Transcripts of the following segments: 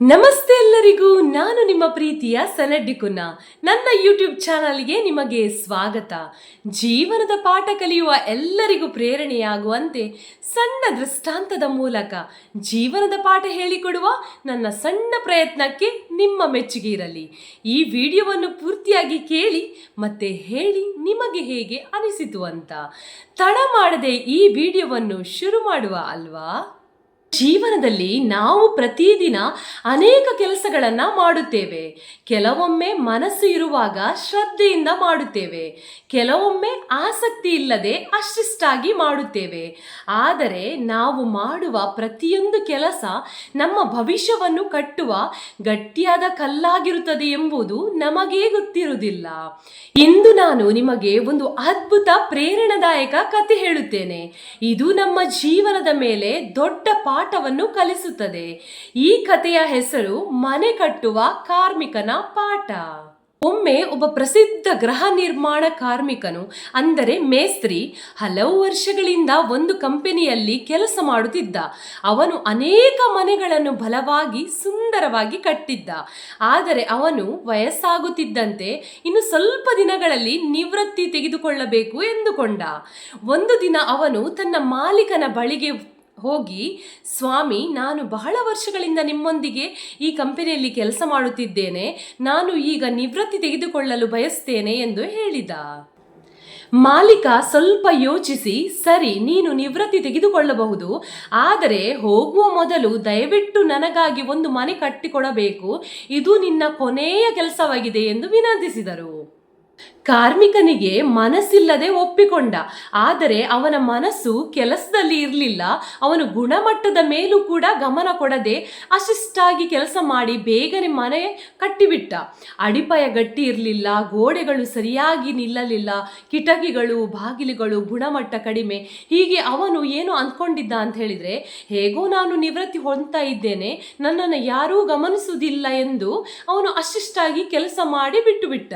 ನಮಸ್ತೆ ಎಲ್ಲರಿಗೂ, ನಾನು ನಿಮ್ಮ ಪ್ರೀತಿಯ ಸನಡ್ಡಿ ಕುನ್ನ ನನ್ನ ಯೂಟ್ಯೂಬ್ ಚಾನಲ್ಗೆ ನಿಮಗೆ ಸ್ವಾಗತ. ಜೀವನದ ಪಾಠ ಕಲಿಯುವ ಎಲ್ಲರಿಗೂ ಪ್ರೇರಣೆಯಾಗುವಂತೆ ಸಣ್ಣ ದೃಷ್ಟಾಂತದ ಮೂಲಕ ಜೀವನದ ಪಾಠ ಹೇಳಿಕೊಡುವ ನನ್ನ ಸಣ್ಣ ಪ್ರಯತ್ನಕ್ಕೆ ನಿಮ್ಮ ಮೆಚ್ಚುಗೆ ಇರಲಿ. ಈ ವಿಡಿಯೋವನ್ನು ಪೂರ್ತಿಯಾಗಿ ಕೇಳಿ, ಮತ್ತೆ ಹೇಳಿ ನಿಮಗೆ ಹೇಗೆ ಅನಿಸಿತು ಅಂತ. ತಡ ಮಾಡದೆ ಈ ವಿಡಿಯೋವನ್ನು ಶುರು ಮಾಡುವ ಅಲ್ವಾ? ಜೀವನದಲ್ಲಿ ನಾವು ಪ್ರತಿದಿನ ಅನೇಕ ಕೆಲಸಗಳನ್ನು ಮಾಡುತ್ತೇವೆ. ಕೆಲವೊಮ್ಮೆ ಮನಸ್ಸು ಇರುವಾಗ ಶ್ರದ್ಧೆಯಿಂದ ಮಾಡುತ್ತೇವೆ. ಕೆಲವೊಮ್ಮೆ ಆಸಕ್ತಿ ಇಲ್ಲದೆ ಅಷ್ಟಿಷ್ಟಾಗಿ ಮಾಡುತ್ತೇವೆ. ಆದರೆ ನಾವು ಮಾಡುವ ಪ್ರತಿಯೊಂದು ಕೆಲಸ ನಮ್ಮ ಭವಿಷ್ಯವನ್ನು ಕಟ್ಟುವ ಗಟ್ಟಿಯಾದ ಕಲ್ಲಾಗಿರುತ್ತದೆ ಎಂಬುದು ನಮಗೇ ಗೊತ್ತಿರುವುದಿಲ್ಲ. ಇಂದು ನಾನು ನಿಮಗೆ ಒಂದು ಅದ್ಭುತ ಪ್ರೇರಣಾದಾಯಕ ಕತೆ ಹೇಳುತ್ತೇನೆ. ಇದು ನಮ್ಮ ಜೀವನದ ಮೇಲೆ ದೊಡ್ಡ ಪಾಠವನ್ನು ಕಲಿಸುತ್ತದೆ. ಈ ಕಥೆಯ ಹೆಸರು ಮನೆ ಕಟ್ಟುವ ಕಾರ್ಮಿಕನ ಪಾಠ. ಒಮ್ಮೆ ಒಬ್ಬ ಪ್ರಸಿದ್ಧ ಗೃಹ ನಿರ್ಮಾಣ ಕಾರ್ಮಿಕನು, ಅಂದರೆ ಮೇಸ್ತ್ರಿ, ಹಲವು ವರ್ಷಗಳಿಂದ ಒಂದು ಕಂಪನಿಯಲ್ಲಿ ಕೆಲಸ ಮಾಡುತ್ತಿದ್ದ. ಅವನು ಅನೇಕ ಮನೆಗಳನ್ನು ಬಲವಾಗಿ, ಸುಂದರವಾಗಿ ಕಟ್ಟಿದ್ದ. ಆದರೆ ಅವನು ವಯಸ್ಸಾಗುತ್ತಿದ್ದಂತೆ ಇನ್ನು ಸ್ವಲ್ಪ ದಿನಗಳಲ್ಲಿ ನಿವೃತ್ತಿ ತೆಗೆದುಕೊಳ್ಳಬೇಕು ಎಂದುಕೊಂಡ. ಒಂದು ದಿನ ಅವನು ತನ್ನ ಮಾಲೀಕನ ಬಳಿಗೆ ಹೋಗಿ, ಸ್ವಾಮಿ, ನಾನು ಬಹಳ ವರ್ಷಗಳಿಂದ ನಿಮ್ಮೊಂದಿಗೆ ಈ ಕಂಪನಿಯಲ್ಲಿ ಕೆಲಸ ಮಾಡುತ್ತಿದ್ದೇನೆ. ನಾನು ಈಗ ನಿವೃತ್ತಿ ತೆಗೆದುಕೊಳ್ಳಲು ಬಯಸ್ತೇನೆ ಎಂದು ಹೇಳಿದ. ಮಾಲೀಕ ಸ್ವಲ್ಪ ಯೋಚಿಸಿ, ಸರಿ, ನೀನು ನಿವೃತ್ತಿ ತೆಗೆದುಕೊಳ್ಳಬಹುದು. ಆದರೆ ಹೋಗುವ ಮೊದಲು ದಯವಿಟ್ಟು ನನಗಾಗಿ ಒಂದು ಮನೆ ಕಟ್ಟಿಕೊಡಬೇಕು. ಇದು ನಿನ್ನ ಕೊನೆಯ ಕೆಲಸವಾಗಿದೆ ಎಂದು ವಿನಂತಿಸಿದರು. ಕಾರ್ಮಿಕನಿಗೆ ಮನಸ್ಸಿಲ್ಲದೆ ಒಪ್ಪಿಕೊಂಡ. ಆದರೆ ಅವನ ಮನಸ್ಸು ಕೆಲಸದಲ್ಲಿ ಇರಲಿಲ್ಲ. ಅವನು ಗುಣಮಟ್ಟದ ಮೇಲೂ ಕೂಡ ಗಮನ ಕೊಡದೆ ಅಶಿಷ್ಟಾಗಿ ಕೆಲಸ ಮಾಡಿ ಬೇಗನೆ ಮನೆ ಕಟ್ಟಿಬಿಟ್ಟ. ಅಡಿಪಾಯ ಗಟ್ಟಿ ಇರಲಿಲ್ಲ, ಗೋಡೆಗಳು ಸರಿಯಾಗಿ ನಿಲ್ಲಲಿಲ್ಲ, ಕಿಟಕಿಗಳು, ಬಾಗಿಲುಗಳು ಗುಣಮಟ್ಟ ಕಡಿಮೆ. ಹೀಗೆ ಅವನು ಏನು ಅಂದ್ಕೊಂಡಿದ್ದ ಅಂತ ಹೇಳಿದರೆ, ಹೇಗೋ ನಾನು ನಿವೃತ್ತಿ ಹೊಂದ್ತಾ ಇದ್ದೇನೆ, ನನ್ನನ್ನು ಯಾರೂ ಗಮನಿಸುವುದಿಲ್ಲ ಎಂದು ಅವನು ಅಶಿಷ್ಟಾಗಿ ಕೆಲಸ ಮಾಡಿ ಬಿಟ್ಟು ಬಿಟ್ಟ.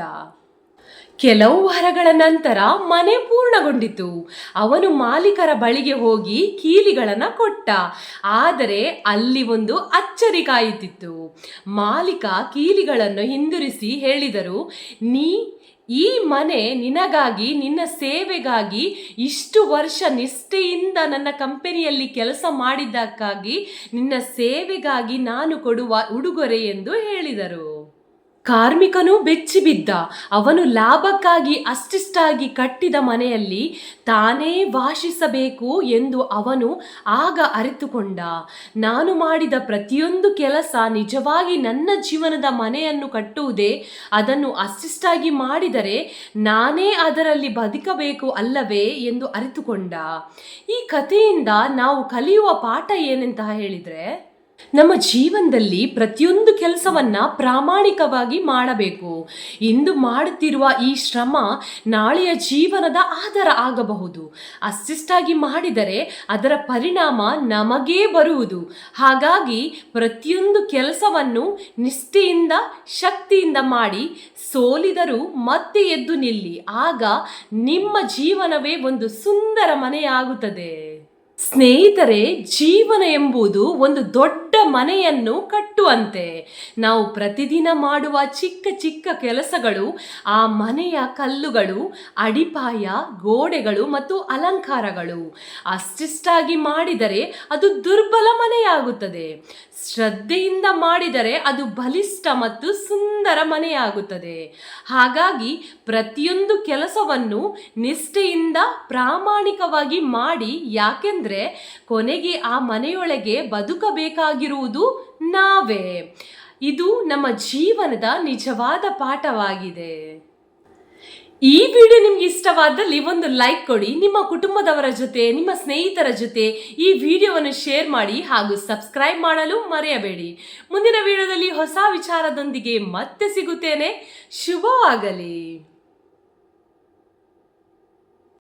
ಕೆಲವು ವಾರಗಳ ನಂತರ ಮನೆ ಪೂರ್ಣಗೊಂಡಿತು. ಅವನು ಮಾಲೀಕರ ಬಳಿಗೆ ಹೋಗಿ ಕೀಲಿಗಳನ್ನು ಕೊಟ್ಟ. ಆದರೆ ಅಲ್ಲಿ ಒಂದು ಅಚ್ಚರಿ ಕಾಯುತ್ತಿತ್ತು. ಮಾಲೀಕ ಕೀಲಿಗಳನ್ನು ಹಿಂದಿರಿಸಿ ಹೇಳಿದರು, ನೀ ಈ ಮನೆ ನಿನಗಾಗಿ, ನಿನ್ನ ಸೇವೆಗಾಗಿ ಇಷ್ಟು ವರ್ಷ ನಿಷ್ಠೆಯಿಂದ ನನ್ನ ಕಂಪನಿಯಲ್ಲಿ ಕೆಲಸ ಮಾಡಿದ್ದಕ್ಕಾಗಿ ನಿನ್ನ ಸೇವೆಗಾಗಿ ನಾನು ಕೊಡುವ ಉಡುಗೊರೆ ಎಂದು ಹೇಳಿದರು. ಕಾರ್ಮಿಕನು ಬೆಚ್ಚಿಬಿದ್ದ. ಅವನು ಲಾಭಕ್ಕಾಗಿ ಅಷ್ಟಿಷ್ಟಾಗಿ ಕಟ್ಟಿದ ಮನೆಯಲ್ಲಿ ತಾನೇ ವಾಸಿಸಬೇಕು ಎಂದು ಅವನು ಆಗ ಅರಿತುಕೊಂಡ. ನಾನು ಮಾಡಿದ ಪ್ರತಿಯೊಂದು ಕೆಲಸ ನಿಜವಾಗಿ ನನ್ನ ಜೀವನದ ಮನೆಯನ್ನು ಕಟ್ಟುವುದೇ? ಅದನ್ನು ಅಷ್ಟಿಷ್ಟಾಗಿ ಮಾಡಿದರೆ ನಾನೇ ಅದರಲ್ಲಿ ಬದುಕಬೇಕು ಅಲ್ಲವೇ ಎಂದು ಅರಿತುಕೊಂಡ. ಈ ಕಥೆಯಿಂದ ನಾವು ಕಲಿಯುವ ಪಾಠ ಏನಂತ ಹೇಳಿದರೆ? ನಮ್ಮ ಜೀವನದಲ್ಲಿ ಪ್ರತಿಯೊಂದು ಕೆಲಸವನ್ನ ಪ್ರಾಮಾಣಿಕವಾಗಿ ಮಾಡಬೇಕು. ಇಂದು ಮಾಡುತ್ತಿರುವ ಈ ಶ್ರಮ ನಾಳೆಯ ಜೀವನದ ಆಧಾರ ಆಗಬಹುದು. ಅಷ್ಟಿಷ್ಟಾಗಿ ಮಾಡಿದರೆ ಅದರ ಪರಿಣಾಮ ನಮಗೇ ಬರುವುದು. ಹಾಗಾಗಿ ಪ್ರತಿಯೊಂದು ಕೆಲಸವನ್ನು ನಿಷ್ಠೆಯಿಂದ, ಶಕ್ತಿಯಿಂದ ಮಾಡಿ ಸೋಲಿದರೂ ಮತ್ತೆ ಎದ್ದು ನಿಲ್ಲಿ. ಆಗ ನಿಮ್ಮ ಜೀವನವೇ ಒಂದು ಸುಂದರ ಮನೆಯಾಗುತ್ತದೆ. ಸ್ನೇಹಿತರೆ, ಜೀವನ ಎಂಬುದು ಒಂದು ದೊಡ್ಡ ಮನೆಯನ್ನು ಕಟ್ಟುವಂತೆ. ನಾವು ಪ್ರತಿದಿನ ಮಾಡುವ ಚಿಕ್ಕ ಚಿಕ್ಕ ಕೆಲಸಗಳು, ಆ ಮನೆಯ ಕಲ್ಲುಗಳು, ಅಡಿಪಾಯ, ಗೋಡೆಗಳು ಮತ್ತು ಅಲಂಕಾರಗಳು. ಅಷ್ಟಿಷ್ಟಾಗಿ ಮಾಡಿದರೆ ಅದು ದುರ್ಬಲ ಮನೆಯಾಗುತ್ತದೆ. ಶ್ರದ್ಧೆಯಿಂದ ಮಾಡಿದರೆ ಅದು ಬಲಿಷ್ಠ ಮತ್ತು ಸುಂದರ ಮನೆಯಾಗುತ್ತದೆ. ಹಾಗಾಗಿ ಪ್ರತಿಯೊಂದು ಕೆಲಸವನ್ನು ನಿಷ್ಠೆಯಿಂದ ಪ್ರಾಮಾಣಿಕವಾಗಿ ಮಾಡಿ, ಯಾಕೆಂದ್ರೆ ಕೊನೆಗೆ ಆ ಮನೆಯೊಳಗೆ ಬದುಕಬೇಕಾಗಿರುವುದು ನಾವೇ. ಇದು ನಮ್ಮ ಜೀವನದ ನಿಜವಾದ ಪಾಠವಾಗಿದೆ. ಈ ವಿಡಿಯೋ ನಿಮ್ಗೆ ಇಷ್ಟವಾದಲ್ಲಿ ಒಂದು ಲೈಕ್ ಕೊಡಿ, ನಿಮ್ಮ ಕುಟುಂಬದವರ ಜೊತೆ, ನಿಮ್ಮ ಸ್ನೇಹಿತರ ಜೊತೆ ಈ ವಿಡಿಯೋವನ್ನು ಶೇರ್ ಮಾಡಿ ಹಾಗೂ ಸಬ್ಸ್ಕ್ರೈಬ್ ಮಾಡಲು ಮರೆಯಬೇಡಿ. ಮುಂದಿನ ವಿಡಿಯೋದಲ್ಲಿ ಹೊಸ ವಿಚಾರದೊಂದಿಗೆ ಮತ್ತೆ ಸಿಗುತ್ತೇನೆ. ಶುಭವಾಗಲಿ.